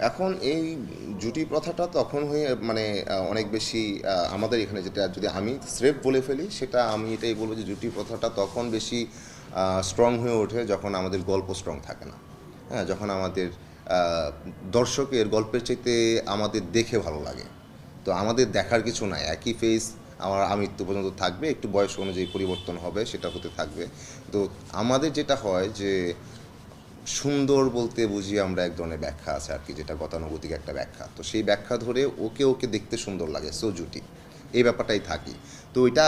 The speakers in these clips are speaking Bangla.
এখন এই জুটি প্রথাটা তখন হয়ে মানে অনেক বেশি আমাদের এখানে যেটা, যদি আমি স্রেফ বলে ফেলি, সেটা আমি এটাই বলব যে জুটি প্রথাটা তখন বেশি স্ট্রং হয়ে ওঠে যখন আমাদের গল্প স্ট্রং থাকে না। হ্যাঁ যখন আমাদের দর্শকের গল্পের চাইতে আমাদের দেখে ভালো লাগে। তো আমাদের দেখার কিছু নাই। একই ফেস আমার আমৃত্যু পর্যন্ত থাকবে, একটু বয়স অনুযায়ী পরিবর্তন হবে, সেটা হতে থাকবে। তো আমাদের যেটা হয় যে সুন্দর বলতে বুঝি আমরা এক ধরনের ব্যাখ্যা আছে আর কি, যেটা গতানুগতিক একটা ব্যাখ্যা। তো সেই ব্যাখ্যা ধরে ওকে ওকে দেখতে সুন্দর লাগে সো জুটি। এই ব্যাপারটাই থাকি। তো এটা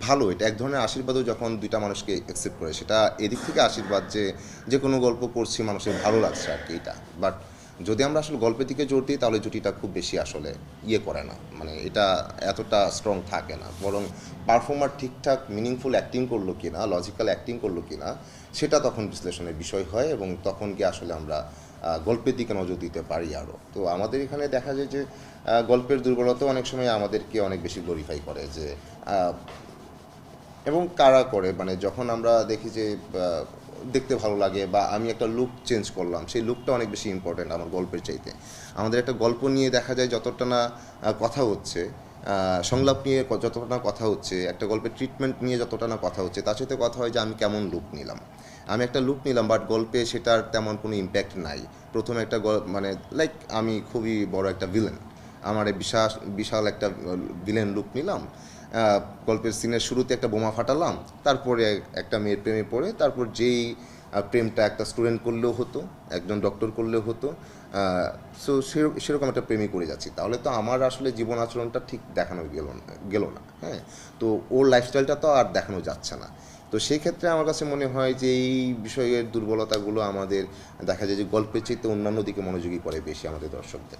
ভালো, এটা এক ধরনের আশীর্বাদও যখন দুইটা মানুষকে অ্যাকসেপ্ট করে, সেটা এদিক থেকে আশীর্বাদ যে যে কোনো গল্প পড়ছি মানুষের ভালো লাগছে আর কি এটা। বাট যদি আমরা আসলে গল্পের দিকে জোর দিই, তাহলে জুটিটা খুব বেশি আসলে ইয়ে করে না। মানে এটা এতটা স্ট্রং থাকে না। বরং পারফর্মার ঠিকঠাক মিনিংফুল অ্যাক্টিং করল কি না লজিক্যাল অ্যাক্টিং করল কি না সেটা তখন বিশ্লেষণের বিষয় হয় এবং তখন কি আসলে আমরা গল্পের দিকে নজর দিতে পারি আরও তো আমাদের এখানে দেখা যায় যে গল্পের দুর্বলতা অনেক সময় আমাদেরকে অনেক বেশি গ্লোরিফাই করে যে এবং কারা করে? মানে যখন আমরা দেখি যে দেখতে ভালো লাগে বা আমি একটা লুক চেঞ্জ করলাম, সেই লুকটা অনেক বেশি ইম্পর্ট্যান্ট আমার গল্পের চাইতে। আমাদের একটা গল্প নিয়ে দেখা যায় যতটা না কথা হচ্ছে সংলাপ নিয়ে যতটা না কথা হচ্ছে, একটা গল্পের ট্রিটমেন্ট নিয়ে যতটা না কথা হচ্ছে, তার সাথে কথা হয় যে আমি কেমন লুক নিলাম। আমি একটা লুক নিলাম বাট গল্পে সেটার তেমন কোনো ইম্প্যাক্ট নাই। প্রথমে একটা মানে লাইক আমি খুবই বড় একটা ভিলেন আমার বিশাল বিশাল একটা ভিলেন লুক নিলাম। গল্পের সিনের শুরুতে একটা বোমা ফাটালাম, তারপরে একটা মেয়ের প্রেমে পড়ে, তারপর যেই প্রেমটা একটা স্টুডেন্ট করলেও হতো, একজন ডক্টর করলেও হতো সো, সেরকম একটা প্রেমই করে যাচ্ছি। তাহলে তো আমার আসলে জীবন আচরণটা ঠিক দেখানো গেল না গেল না হ্যাঁ? তো ওর লাইফস্টাইলটা তো আর দেখানো যাচ্ছে না। তো সেই ক্ষেত্রে আমার কাছে মনে হয় যে এই বিষয়ের দুর্বলতাগুলো আমাদের দেখা যায় যে গল্পের চেয়ে অন্যান্য দিকে মনোযোগী করে বেশি আমাদের দর্শকদের।